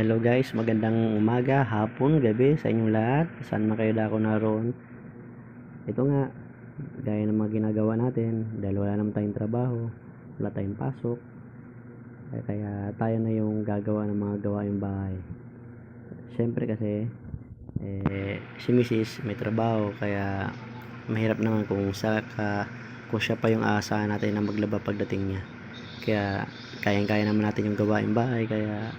Hello guys, magandang umaga, hapon, gabi sa inyong lahat. Saan man kayo dako naroon. Ito nga, gaya ng mga ginagawa natin, dahil wala naman tayong trabaho, wala tayong pasok. Kaya, kaya tayo na yung gagawa ng mga gawaing bahay. Siyempre kasi, eh, si Mrs. may trabaho, kaya mahirap naman kung sa ka, kung siya pa yung aasahan natin na maglaba pagdating niya. Kaya, kayang-kaya naman natin yung gawaing bahay, kaya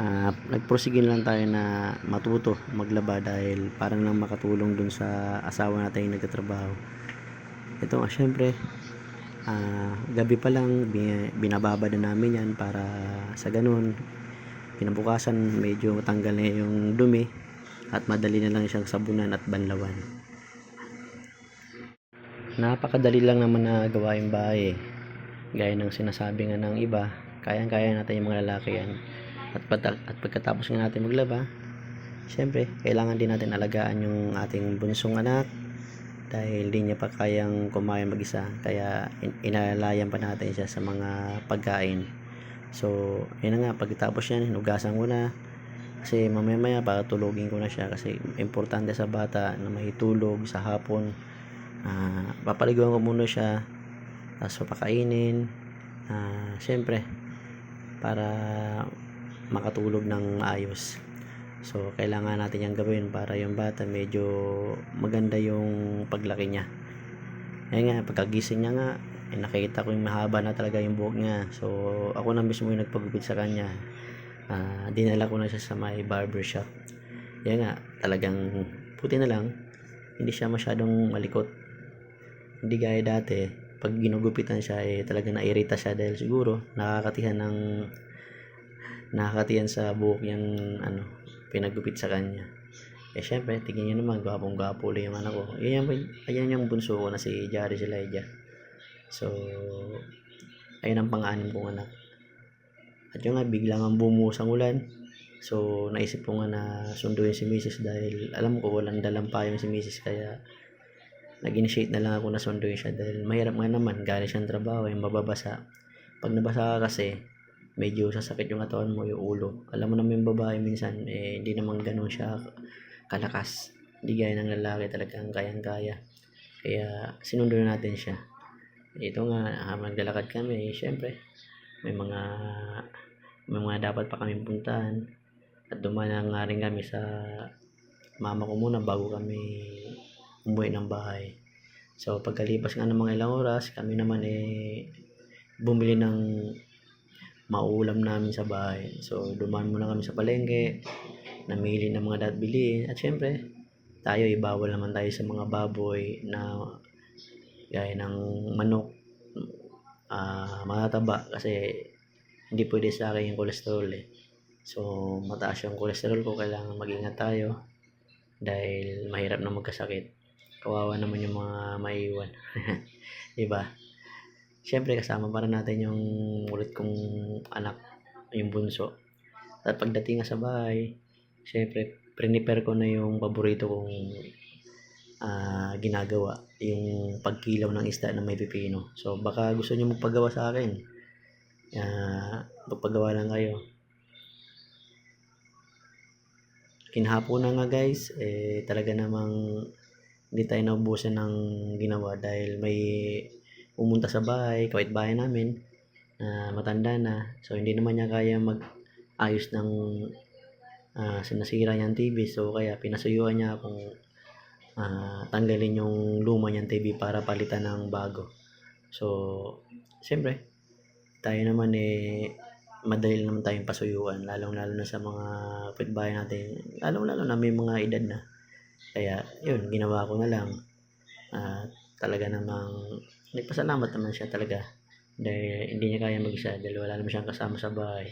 Ah, nagprosigin lang tayo na matuto maglaba dahil parang lang makatulong dun sa asawa natin yung nagtatrabaho. Ito nga syempre, ah, gabi pa lang bi- binababa na namin yan para sa ganun kinabukasan medyo tanggal na yung dumi at madali na lang siyang sabunan at banlawan. Napakadali lang naman na gawain bahay eh. Gaya ng sinasabi nga ng iba, kayang-kaya natin yung mga lalaki yan. At, pata- at pagkatapos nga natin maglaba, syempre, kailangan din natin alagaan yung ating bunsong anak dahil di niya pa kayang kumain mag-isa. Kaya in- inalalayan pa natin siya sa mga pagkain. So, yun nga, pagkatapos yan, hinugasan ko na. Kasi mamaya-maya, patulogin ko na siya kasi importante sa bata na may tulog sa hapon. Ah, papaliguan ko muna siya, tapos papakainin. Ah, syempre, para makatulog ng maayos. So, kailangan natin yung gawin para yung bata medyo maganda yung paglaki niya. Ayun nga, pagkagising niya nga, eh, nakita ko yung mahaba na talaga yung buhok niya. So, ako na mismo yung nagpagupit sa kanya. Ah, dinala ko na siya sa may barber shop. Yan nga, talagang puti na lang. Hindi siya masyadong malikot. Hindi gaya dati, pag ginugupitan siya, eh, talagang nairita siya dahil siguro nakakatihan ng nakakatiyan sa buhok yung ano, pinagupit sa kanya. Eh syempre, tingin niyo naman, gwapong gwapo ulit yung anak ko. Yan, yung, ayan yung bunso ko na si Jari Silaija. So, ayun ang pang-anim kong anak. At yung nga, biglang ang bumuhos ang ulan. So, naisip ko nga na sunduin si Mrs. dahil alam ko walang dalang payong si Mrs. Kaya, nag-initiate na lang ako na sunduin siya dahil mahirap nga naman, galing siyang trabaho, yung mababasa. Pag nabasa ka kasi, medyo sasakit yung katawan mo, yung ulo. Alam mo naman yung babae minsan, eh, hindi naman ganun siya kalakas. Hindi gaya ng lalaki talagang kayang-kaya. Kaya sinundo na natin siya. Ito nga, habang naglalakad kami, eh, syempre, may mga may mga dapat pa kami puntahan. At dumaan na nga rin kami sa mama ko muna bago kami umuwi ng bahay. So pagkalipas nga ng mga ilang oras, kami naman eh bumili ng maulam namin sa bahay. So, dumaan muna kami sa palengke, namili ng mga dapat bilihin. At syempre, tayo ibawal naman tayo sa mga baboy na gaya ng manok, ah matataba kasi hindi pwede sa akin yung cholesterol eh. So, mataas yung cholesterol ko, kailangan mag-ingat tayo dahil mahirap na magkasakit. Kawawa naman yung mga maiwan. diba? Siyempre, kasama pa rin natin yung ulit kong anak, yung bunso. At pagdating nga sa bahay, siyempre, prepare ko na yung paborito kong ah, ginagawa, yung pagkilaw ng isda na may pipino. So, baka gusto niyo magpagawa sa akin. Uh, magpagawa lang kayo. Kinahapon na nga guys, eh, talaga namang hindi tayo naubusan ng ginawa dahil may pumunta sa bahay, kawit bahay namin, na matanda na. So, hindi naman niya kaya mag-ayos ng ah, sinasira niyang TV. So, kaya pinasuyuan niya akong ah, tanggalin yung luma niyang TV para palitan ng bago. So, siyempre, tayo naman eh, madali naman tayong pasuyuan, lalong-lalo na sa mga kapitbahay natin, lalong-lalo na may mga edad na. Kaya, yun, ginawa ko na lang. At talaga namang nagpasalamat naman siya talaga dahil hindi niya kaya mag-isa dahil wala naman siyang kasama sa bahay.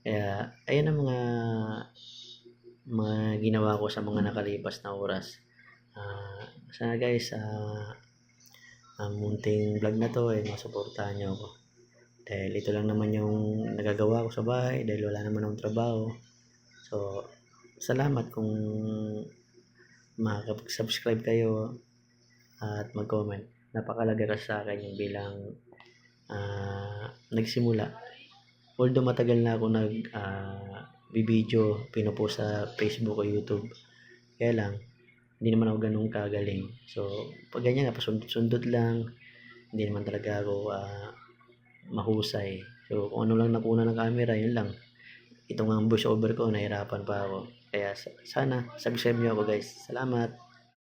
Kaya, ayun ang mga mga ginawa ko sa mga nakalipas na oras. Ah, sana guys, ah, ang munting vlog na to ay masuportahan niyo ako. Dahil ito lang naman yung nagagawa ko sa bahay dahil wala naman akong trabaho. So, salamat kung makakapag-subscribe kayo at mag-comment. Napakalaga sa akin yung bilang ah, nagsimula although matagal na ako nag ah, bibideo, pinupost sa Facebook o YouTube. Kaya lang, hindi naman ako ganun kagaling. So, pag ganyan nga, pasundot-sundot lang, hindi naman talaga ako ah, mahusay. So, kung ano lang nakuna ng camera, yun lang. Ito nga ang voice over ko, nahirapan pa ako. Kaya sa- sana, subscribe nyo ako guys. Salamat!